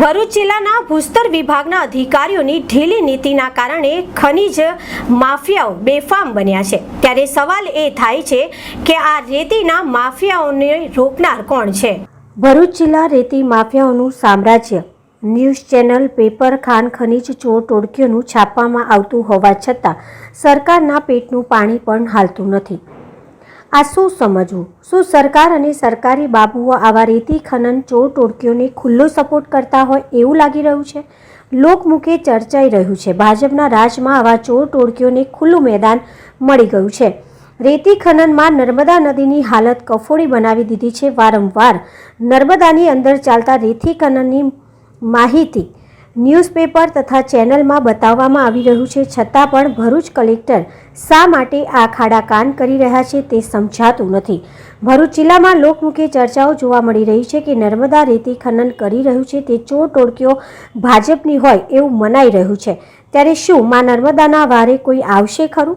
ભરૂચ જિલ્લાના ભૂસ્તર વિભાગના અધિકારીઓની ઢીલી નીતિના કારણે ખનીજ માફિયાઓ બેફામ બન્યા છે. ત્યારે સવાલ એ થાય છે કે આ રેતીના માફિયાઓને રોકનાર કોણ છે? ભરૂચ જિલ્લા રેતી માફિયાઓનું સામ્રાજ્ય. ન્યૂઝ ચેનલ પેપર, ખાન, ખનીજ, ચોર, ટોળકીઓનું છાપવામાં આવતું હોવા છતાં સરકારના પેટનું પાણી પણ હાલતું નથી. આ શું સમજવું? શું સરકાર અને સરકારી બાબુઓ આવા રેતી, ખનન, ચોર ટોળકીઓને ખુલ્લો સપોર્ટ કરતા હોય એવું લાગી રહ્યું છે? લોકમુખે ચર્ચાઈ રહ્યું છે. ભાજપના રાજમાં આવા ચોર ટોળકીઓને ખુલ્લું મેદાન મળી ગયું છે. રેતી ખનનમાં નર્મદા નદીની હાલત કફોડી બનાવી દીધી છે. વારંવાર નર્મદાની અંદર ચાલતા રેતી ખનનની માહિતી ન્યૂઝપેપર તથા ચેનલમાં બતાવવામાં આવી રહ્યું છે. છતાં પણ ભરૂચ કલેક્ટર શા માટે આ ખાડા કાન કરી રહ્યા છે તે સમજાતું નથી. ભરૂચ જિલ્લામાં લોકમુખી ચર્ચાઓ જોવા મળી રહી છે કે નર્મદા રેતી ખનન કરી રહ્યું છે, તે ચોર ટોળકીઓ ભાજપની હોય એવું મનાઈ રહ્યું છે. ત્યારે શું માં નર્મદાના વારે કોઈ આવશે ખરું?